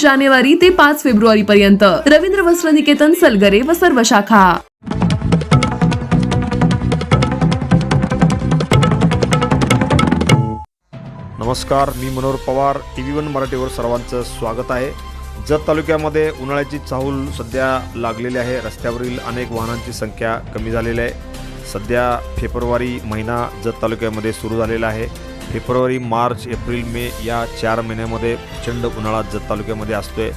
जानेवारी ते पाच फेब्रुवारी पर्यंत रवींद्र वस्त्र निकेतन सलगरे व सर्व शाखा. नमस्कार मी Manohar Pawar T V one मराठीवर सर्वांचं स्वागत आहे. जत तालुक्यामध्ये उन्हाळ्याची चाहूल सध्या लागलेली आहे. रस्त्यावरील अनेक वाहनांची संख्या कमी झालेली आहे. सध्या फेब्रुवारी महिना जत तालुक्यामध्ये सुरू झालेला आहे. फेब्रुवारी मार्च एप्रिल मे या चार महिन्यामध्ये प्रचंड उन्हाळा जत तालुक्यामध्ये असतोय.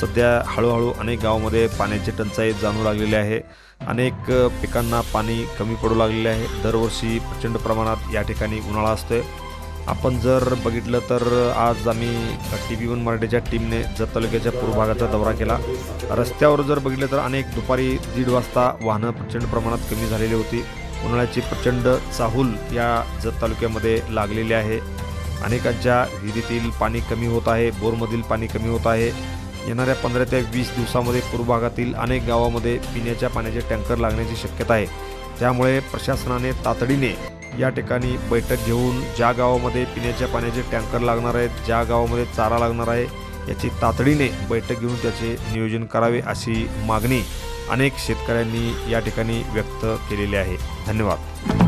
सध्या हळूहळू अनेक गावामध्ये पाण्याची टंचाई जाणू लागलेली आहे. अनेक पिकांना पाणी कमी पडू लागलेले आहे. दरवर्षी प्रचंड प्रमाणात या ठिकाणी उन्हाळा असतोय. आपण जर बघितलं तर आज आम्ही टी व्ही वन मराठीच्या टीमने जत तालुक्याच्या पूर्व भागाचा दौरा केला. रस्त्यावर जर बघितलं तर अनेक दुपारी दीड वाजता वाहनं प्रचंड प्रमाणात कमी झालेली होती. उन्हाळ्याची प्रचंड चाहूल या जत तालुक्यामध्ये लागलेली आहे. अनेकांच्या विहिरीतील पाणी कमी होत आहे बोरमधील पाणी कमी होत आहे. येणाऱ्या पंधरा ते वीस दिवसामध्ये पूर्व भागातील अनेक गावामध्ये पिण्याच्या पाण्याचे टँकर लागण्याची शक्यता आहे. त्यामुळे प्रशासनाने तातडीने या ठिकाणी बैठक घेऊन ज्या गावामध्ये पिण्याच्या पाण्याचे टँकर लागणार आहेत ज्या गावामध्ये चारा लागणार आहे याची तातडीने बैठक घेऊन त्याचे नियोजन करावे अशी मागणी अनेक शेतकऱ्यांनी या ठिकाणी व्यक्त केलेले आहे. धन्यवाद.